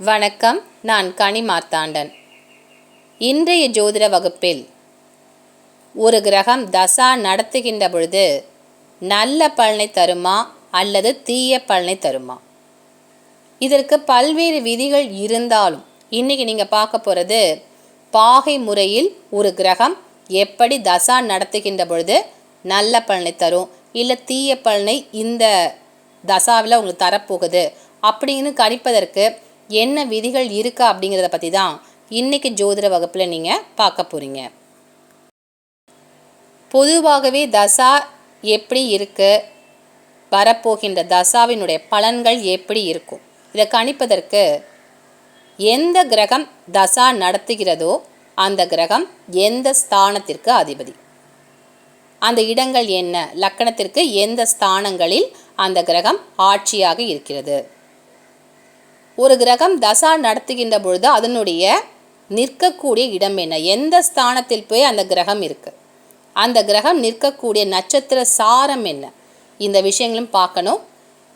வணக்கம் நான் கனி மார்த்தாண்டன். இன்றைய ஜோதிட வகுப்பில் ஒரு கிரகம் தசா நடத்துகின்ற பொழுது நல்ல பலனை தருமா அல்லது தீய பலனை தருமா? இதற்கு பல்வேறு விதிகள் இருந்தாலும் இன்றைக்கி நீங்கள் பார்க்க போகிறது பாகை முறையில் ஒரு கிரகம் எப்படி தசா நடத்துகின்ற பொழுது நல்ல பலனை தரும் இல்லை தீய பலனை இந்த தசாவில் உங்களுக்கு தரப்போகுது அப்படின்னு கணிப்பதற்கு என்ன விதிகள் இருக்கா அப்படிங்கிறத பற்றி தான் இன்றைக்கி ஜோதிட வகுப்பில் நீங்கள் பார்க்க போகிறீங்க பொதுவாகவே தசா எப்படி இருக்குது வரப்போகின்ற தசாவினுடைய பலன்கள் எப்படி இருக்கும்? இதை கணிப்பதற்கு எந்த கிரகம் தசா நடத்துகிறதோ அந்த கிரகம் எந்த ஸ்தானத்திற்கு அதிபதி? அந்த இடங்கள் என்ன? லக்கணத்திற்கு எந்த ஸ்தானங்களில் அந்த கிரகம் ஆட்சியாக இருக்கிறது? ஒரு கிரகம் தசா நடத்துகின்ற பொழுது அதனுடைய நிற்கக்கூடிய இடம் என்ன? எந்த ஸ்தானத்தில் போய் அந்த கிரகம் இருக்கு? அந்த கிரகம் நிற்கக்கூடிய நட்சத்திர சாரம் என்ன? இந்த விஷயங்களும் பார்க்கணும்.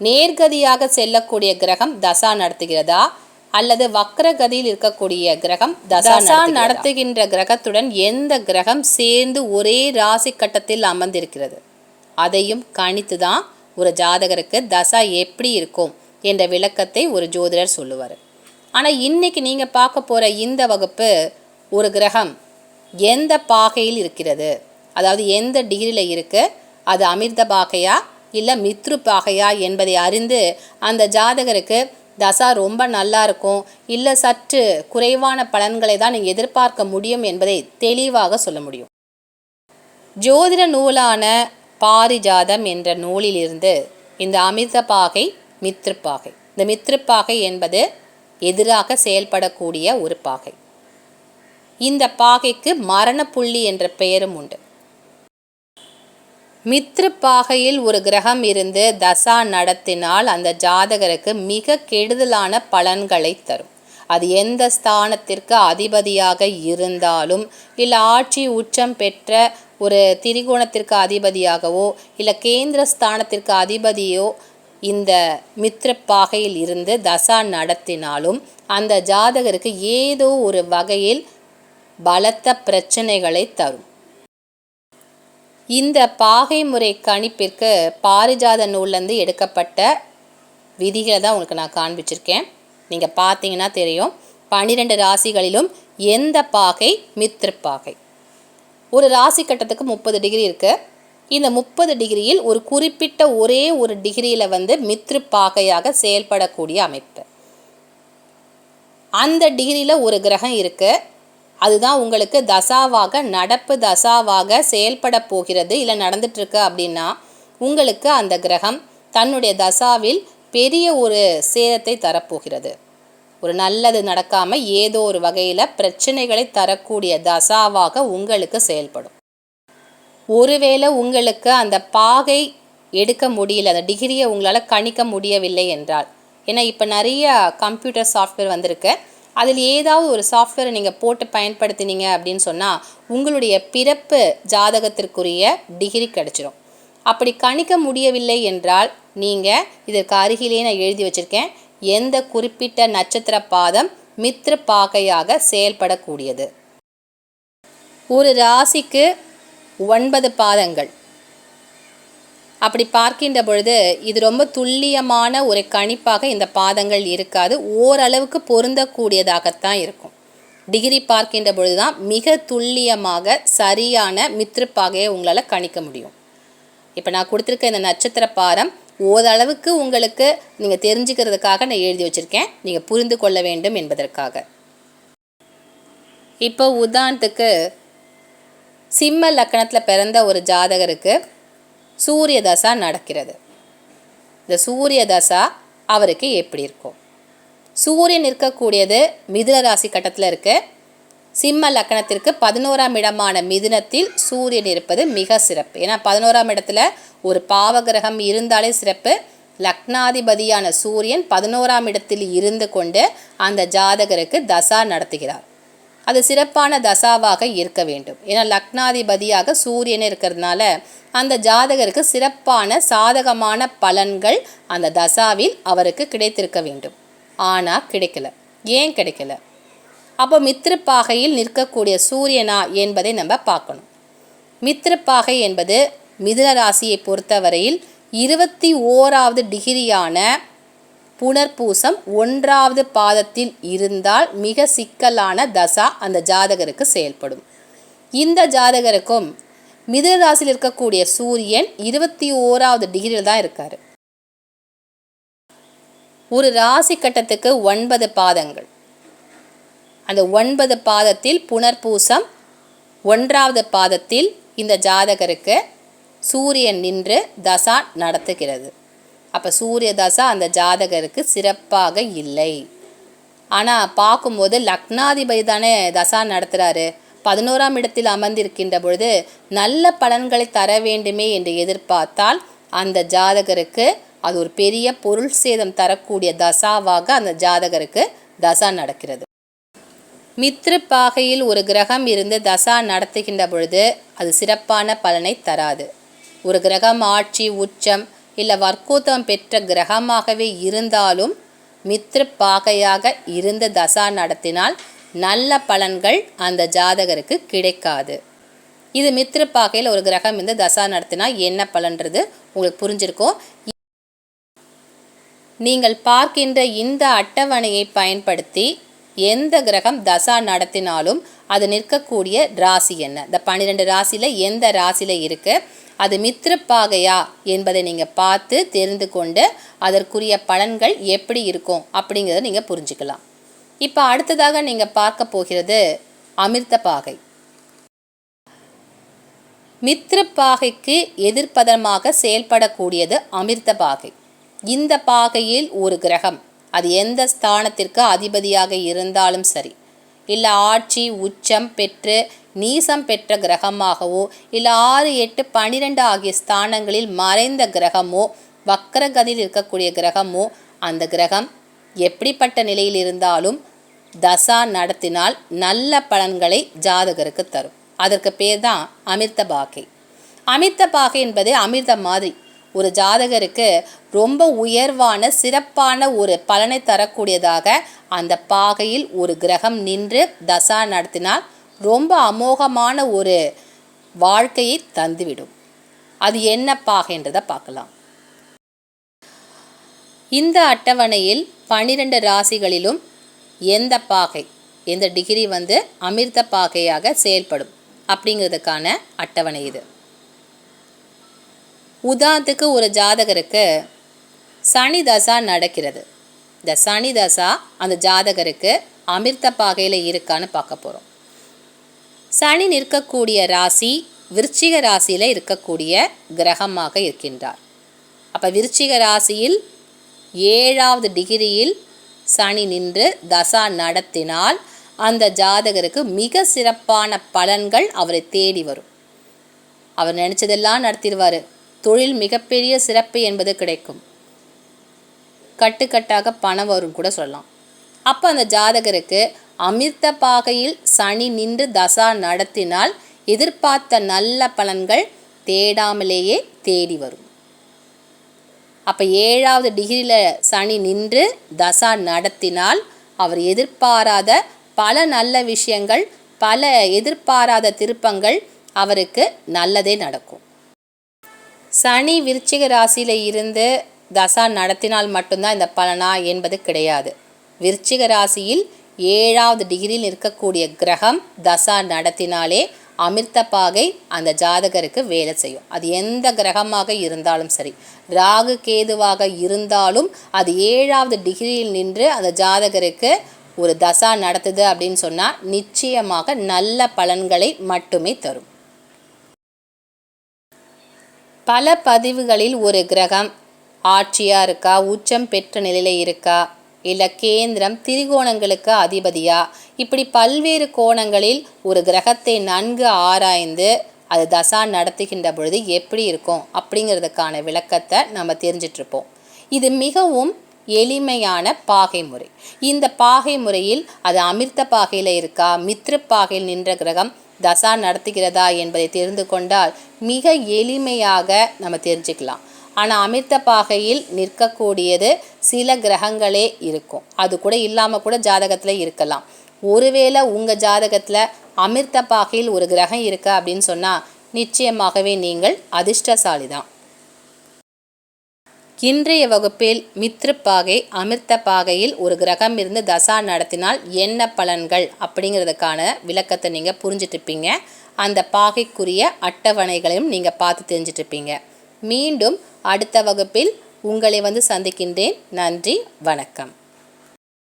நேர்கதியாக செல்லக்கூடிய கிரகம் தசா நடத்துகிறதா? அல்லது வக்ரகதியில் இருக்கக்கூடிய கிரகம் தசா நடத்துகின்ற கிரகத்துடன் எந்த கிரகம் சேர்ந்து ஒரே ராசி கட்டத்தில் அமர்ந்திருக்கிறது? அதையும் கணித்து தான் ஒரு ஜாதகருக்கு தசா எப்படி இருக்கும்? என்ற விளக்கத்தை ஒரு ஜோதிடர் சொல்லுவார். ஆனால் இன்னைக்கு நீங்கள் பார்க்க போகிற இந்த வகுப்பு ஒரு கிரகம். எந்த பாகையில் இருக்கிறது? அதாவது எந்த டிகிரியில் இருக்குது அது அமிர்த பாகையா? இல்லை மித்ரு பாகையா? என்பதை அறிந்து அந்த ஜாதகருக்கு தசா ரொம்ப நல்லா இருக்கும். இல்லை சற்று குறைவான பலன்களை தான் நீங்கள் எதிர்பார்க்க முடியும் என்பதை தெளிவாக சொல்ல முடியும். ஜோதிட நூலான பாரிஜாதம் என்ற நூலிலிருந்து இந்த அமிர்த பாகை மித்ருப்பாகை இந்த மித்ருப்பாகை என்பது எதிராக செயல்படக்கூடிய ஒரு பாகை. இந்த பாகைக்கு மரணப்புள்ளி என்ற பெயரும் உண்டு. மித்ரு பாகையில் ஒரு கிரகம் இருந்து தசா நடத்தினால் அந்த ஜாதகருக்கு மிக கெடுதலான பலன்களை தரும். அது எந்த ஸ்தானத்திற்கு அதிபதியாக இருந்தாலும் இல்லை ஆட்சி உச்சம் பெற்ற ஒரு திரிகோணத்திற்கு அதிபதியாகவோ இல்லை கேந்திர ஸ்தானத்திற்கு அதிபதியோ இந்த மித்திரப்பாகையில் இருந்து தசா நடத்தினாலும் அந்த ஜாதகருக்கு ஏதோ ஒரு வகையில் பலத்த பிரச்சனைகளை தரும். இந்த பாகை முறை கணிப்பிற்கு பாரிஜாத நூல்லேருந்து எடுக்கப்பட்ட விதிகளை தான் உங்களுக்கு நான் காண்பிச்சிருக்கேன். நீங்கள் பார்த்தீங்கன்னா தெரியும் பன்னிரெண்டு ராசிகளிலும் எந்த பாகை? மித்திரப்பாகை ஒரு ராசி கட்டத்துக்கு முப்பது டிகிரி இருக்குது இந்த முப்பது டிகிரியில் ஒரு குறிப்பிட்ட ஒரே ஒரு டிகிரியில் வந்து மித்ரு பாகையாக செயல்படக்கூடிய அமைப்பு. அந்த டிகிரியில் ஒரு கிரகம் இருக்குது அதுதான் உங்களுக்கு தசாவாக நடப்பு தசாவாக செயல்பட போகிறது. இல்லை நடந்துட்டுருக்கு அப்படின்னா உங்களுக்கு அந்த கிரகம் தன்னுடைய தசாவில் பெரிய ஒரு சேதத்தை தரப்போகிறது. ஒரு நல்லது நடக்காமல் ஏதோ ஒரு வகையில் பிரச்சனைகளை தரக்கூடிய தசாவாக உங்களுக்கு செயல்படும். ஒருவேளை உங்களுக்கு அந்த பாகை எடுக்க முடியல அந்த டிகிரியை உங்களால் கணிக்க முடியவில்லை என்றால். ஏன்னா இப்போ நிறைய கம்ப்யூட்டர் சாஃப்ட்வேர் வந்திருக்கு. அதில் ஏதாவது ஒரு சாஃப்ட்வேரை நீங்கள் போட்டு பயன்படுத்தினீங்க அப்படின்னு சொன்னால் உங்களுடைய பிறப்பு ஜாதகத்திற்குரிய டிகிரி கிடச்சிரும். அப்படி கணிக்க முடியவில்லை என்றால் நீங்கள் இதற்கு அருகிலே நான் எழுதி வச்சுருக்கேன். எந்த குறிப்பிட்ட நட்சத்திர பாதம் மித்ர பாகையாக செயல்படக்கூடியது. ஒரு ராசிக்கு ஒன்பது பாதங்கள். அப்படி பார்க்கின்ற பொழுது இது ரொம்ப துல்லியமான ஒரு கணிப்பாக இந்த பாதங்கள் இருக்காது. ஓரளவுக்கு பொருந்தக்கூடியதாகத்தான் இருக்கும். டிகிரி பார்க்கின்ற பொழுது தான் மிக துல்லியமாக சரியான மித்ருப்பாகையை உங்களால் கணிக்க முடியும். இப்போ நான் கொடுத்துருக்க இந்த நட்சத்திர பாரம் ஓரளவுக்கு உங்களுக்கு நீங்கள் தெரிஞ்சுக்கிறதுக்காக நான் எழுதி வச்சுருக்கேன். நீங்கள் புரிந்து கொள்ள வேண்டும் என்பதற்காக. இப்போ உதாரணத்துக்கு சிம்ம லக்கணத்தில் பிறந்த ஒரு ஜாதகருக்கு சூரிய தசா நடக்கிறது. இந்த சூரிய தசா அவருக்கு எப்படி இருக்கும்? சூரியன் இருக்கக்கூடியது மிதுன ராசி கட்டத்தில் இருக்கு. சிம்ம லக்கணத்திற்கு பதினோராம் இடமான மிதுனத்தில் சூரியன் இருப்பது மிக சிறப்பு. ஏன்னா பதினோராம் இடத்துல ஒரு பாவகிரகம் இருந்தாலே சிறப்பு. லக்னாதிபதியான சூரியன் பதினோராம் இடத்தில் இருந்து கொண்டு அந்த ஜாதகருக்கு தசா நடத்துகிறார். அது சிறப்பான தசாவாக இருக்க வேண்டும். ஏன்னா லக்னாதிபதியாக சூரியன் இருக்கிறதுனால அந்த ஜாதகருக்கு சிறப்பான சாதகமான பலன்கள் அந்த தசாவில் அவருக்கு கிடைத்திருக்க வேண்டும். ஆனால் கிடைக்கல. ஏன் கிடைக்கல? அப்போ மித்திருப்பாகையில் நிற்கக்கூடிய சூரியனா என்பதை நம்ம பார்க்கணும். மித்திருப்பாகை என்பது மிதுன ராசியை பொறுத்தவரையில் இருபத்தி ஓராவது டிகிரியான புனர்பூசம் ஒன்றாவது பாதத்தில் இருந்தால் மிக சிக்கலான தசா அந்த ஜாதகருக்கு செயல்படும். இந்த ஜாதகருக்கும் மிதனராசியில் இருக்கக்கூடிய சூரியன் இருபத்தி ஓராவது டிகிரியில் தான் இருக்கார். ஒரு ராசி கட்டத்துக்கு ஒன்பது பாதங்கள். அந்த ஒன்பது பாதத்தில் புனர்பூசம் ஒன்றாவது பாதத்தில் இந்த ஜாதகருக்கு சூரியன் நின்று தசா நடத்துகிறது. அப்போ சூரிய தசா அந்த ஜாதகருக்கு சிறப்பாக இல்லை. ஆனால் பார்க்கும்போது லக்னாதிபதி தானே தசா நடத்துகிறாரு பதினோராம் இடத்தில் அமர்ந்திருக்கின்ற பொழுது நல்ல பலன்களை தர வேண்டுமே என்று எதிர்பார்த்தால் அந்த ஜாதகருக்கு அது ஒரு பெரிய பொருள் சேதம் தரக்கூடிய தசாவாக அந்த ஜாதகருக்கு தசா நடக்கிறது. மித்ரு பாகையில் ஒரு கிரகம் இருந்து தசா நடத்துகின்ற பொழுது அது சிறப்பான பலனை தராது. ஒரு கிரகம் ஆட்சி உச்சம் இல்லை வர்க்கோத்தம் பெற்ற கிரகமாகவே இருந்தாலும் மித்ரு பாகையாக இருந்த தசா நடத்தினால் நல்ல பலன்கள் அந்த ஜாதகருக்கு கிடைக்காது. இது மித்ரு பாகையில் ஒரு கிரகம் இருந்து தசா நடத்தினா என்ன பலன்றது உங்களுக்கு புரிஞ்சிருக்கும் நீங்கள் பார்க்கின்ற இந்த அட்டவணையை பயன்படுத்தி எந்த கிரகம் தசா நடத்தினாலும் அது நிற்கக்கூடிய ராசி என்ன? இந்த பன்னிரெண்டு ராசியில் எந்த ராசியில் இருக்குது அது மித்திரப்பாகையா என்பதை நீங்கள் பார்த்து தெரிந்து கொண்டு அதற்குரிய பலன்கள் எப்படி இருக்கும் அப்படிங்கிறத நீங்கள் புரிஞ்சுக்கலாம். இப்போ அடுத்ததாக நீங்கள் பார்க்க போகிறது அமிர்த பாகை. மித்திரப்பாகைக்கு எதிர்ப்பதமாக செயல்படக்கூடியது அமிர்த பாகை. இந்த பாகையில் ஒரு கிரகம் அது எந்த ஸ்தானத்திற்கு அதிபதியாக இருந்தாலும் சரி இல்லை ஆட்சி உச்சம் பெற்று நீசம் பெற்ற கிரகமாகவோ இல்லை ஆறு எட்டு பன்னிரெண்டு ஆகிய ஸ்தானங்களில் மறைந்த கிரகமோ வக்கரகதியில் இருக்கக்கூடிய கிரகமோ அந்த கிரகம் எப்படிப்பட்ட நிலையில் இருந்தாலும் தசா நடத்தினால் நல்ல பலன்களை ஜாதகருக்கு தரும். அதற்கு பேர் தான் அமிர்த பாகை அமிர்த பாகை என்பது அமிர்த மாதிரி. ஒரு ஜாதகருக்கு ரொம்ப உயர்வான சிறப்பான ஒரு பலனை தரக்கூடியதாக அந்த பாகையில் ஒரு கிரகம் நின்று தசா நடத்தினால் ரொம்ப அமோகமான ஒரு வாழ்க்கையை தந்துவிடும். அது என்ன பாகைன்றதை பார்க்கலாம். இந்த அட்டவணையில் பனிரெண்டு ராசிகளிலும் எந்த பாகை எந்த டிகிரி வந்து அமிர்த பாகையாக செயல்படும் அப்படிங்கிறதுக்கான அட்டவணை இது. உதாரணத்துக்கு ஒரு ஜாதகருக்கு சனி தசா நடக்கிறது. இந்த சனி தசா அந்த ஜாதகருக்கு அமிர்த பாகையில் இருக்கான்னு பார்க்க போகிறோம் சனி நிற்கக்கூடிய ராசி விருச்சிக ராசியில் இருக்கக்கூடிய கிரகமாக இருக்கின்றார். அப்போ விருச்சிக ராசியில் ஏழாவது டிகிரியில் சனி நின்று தசா நடத்தினால் அந்த ஜாதகருக்கு மிக சிறப்பான பலன்கள் அவரை தேடி வரும். அவர் நினச்சதெல்லாம் நடத்திடுவார். தொழில் மிகப்பெரிய சிறப்பு என்பது கிடைக்கும். கட்டுக்கட்டாக பணம் வரும் கூட சொல்லலாம். அப்போ அந்த ஜாதகருக்கு அமிர்த பாகையில் சனி நின்று தசா நடத்தினால் எதிர்பார்த்த நல்ல பலன்கள் தேடாமலேயே தேடி வரும். அப்போ ஏழாவது டிகிரியில் சனி நின்று தசா நடத்தினால் அவர் எதிர்பாராத பல நல்ல விஷயங்கள் பல எதிர்பாராத திருப்பங்கள் அவருக்கு நல்லதே நடக்கும். சனி விருச்சிக ராசியில் இருந்து தசா நடத்தினால் மட்டும்தான் இந்த பலனா என்பது கிடையாது. விருச்சிக ராசியில் ஏழாவது டிகிரியில் இருக்கக்கூடிய கிரகம் தசா நடத்தினாலே அமிர்த பாகை அந்த ஜாதகருக்கு வேலை செய்யும். அது எந்த கிரகமாக இருந்தாலும் சரி ராகு கேதுவாக இருந்தாலும் அது ஏழாவது டிகிரியில் நின்று அந்த ஜாதகருக்கு ஒரு தசா நடத்துது அப்படின்னு சொன்னால் நிச்சயமாக நல்ல பலன்களை மட்டுமே தரும். பல பதிவுகளில் ஒரு கிரகம். ஆட்சியாக இருக்கா? உச்சம் பெற்ற நிலையில் இருக்கா? இல்லை கேந்திரம் திரிகோணங்களுக்கு அதிபதியா? இப்படி பல்வேறு கோணங்களில் ஒரு கிரகத்தை நன்கு ஆராய்ந்து அது தசா நடத்துகின்ற பொழுது எப்படி இருக்கும்? அப்படிங்கிறதுக்கான விளக்கத்தை நம்ம தெரிஞ்சிட்ருப்போம் இது மிகவும் எளிமையான பாகை முறை. இந்த பாகை முறையில் அது அமிர்த பாகையில் இருக்கா? மித்ரு பாகையில் நின்ற கிரகம் தசா நடத்துகிறதா என்பதை தெரிந்து கொண்டால் மிக எளிமையாக நம்ம தெரிஞ்சுக்கலாம். ஆனால் அமிர்த பாகையில் நிற்கக்கூடியது சில கிரகங்களே இருக்கும். அது கூட இல்லாமல் கூட ஜாதகத்தில் இருக்கலாம். ஒருவேளை உங்கள் ஜாதகத்தில் அமிர்த பாகையில் ஒரு கிரகம் இருக்கு அப்படின்னு சொன்னால் நிச்சயமாகவே நீங்கள் அதிர்ஷ்டசாலி தான் இன்றைய வகுப்பில் மித்ருப்பாகை அமிர்த பாகையில் ஒரு கிரகம் இருந்து தசா நடத்தினால் என்ன பலன்கள் அப்படிங்கிறதுக்கான விளக்கத்தை நீங்கள் புரிஞ்சிட்ருப்பீங்க. அந்த பாகைக்குரிய அட்டவணைகளையும் நீங்கள் பார்த்து தெரிஞ்சிட்ருப்பீங்க. மீண்டும் அடுத்த வகுப்பில் உங்களை வந்து சந்திக்கின்றேன். நன்றி வணக்கம்.